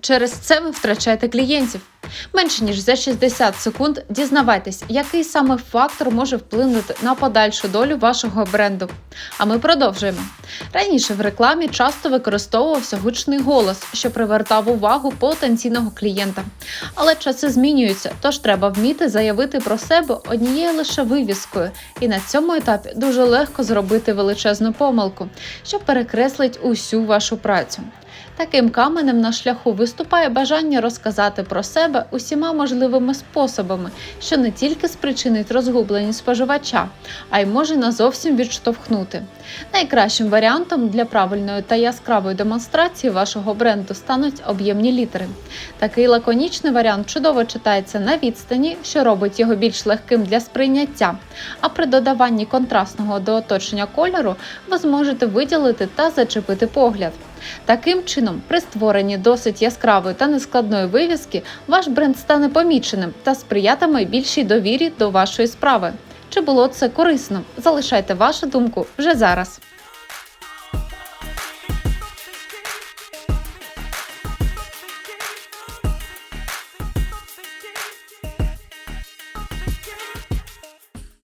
Через це ви втрачаєте клієнтів. Менше ніж за 60 секунд дізнавайтесь, який саме фактор може вплинути на подальшу долю вашого бренду. А ми продовжуємо. Раніше в рекламі часто використовувався гучний голос, що привертав увагу потенційного клієнта. Але часи змінюються, тож треба вміти заявити про себе однією лише вивіскою. І на цьому етапі дуже легко зробити величезну помилку, що перекреслить усю вашу працю. Таким каменем на шляху виступає бажання розказати про себе усіма можливими способами, що не тільки спричинить розгубленість споживача, а й може назовсім відштовхнути. Найкращим варіантом для правильної та яскравої демонстрації вашого бренду стануть об'ємні літери. Такий лаконічний варіант чудово читається на відстані, що робить його більш легким для сприйняття. А при додаванні контрастного до оточення кольору ви зможете виділити та зачепити погляд. Таким чином, при створенні досить яскравої та нескладної вивіски, ваш бренд стане поміченим та сприятиме більшій довірі до вашої справи. Чи було це корисно? Залишайте вашу думку вже зараз.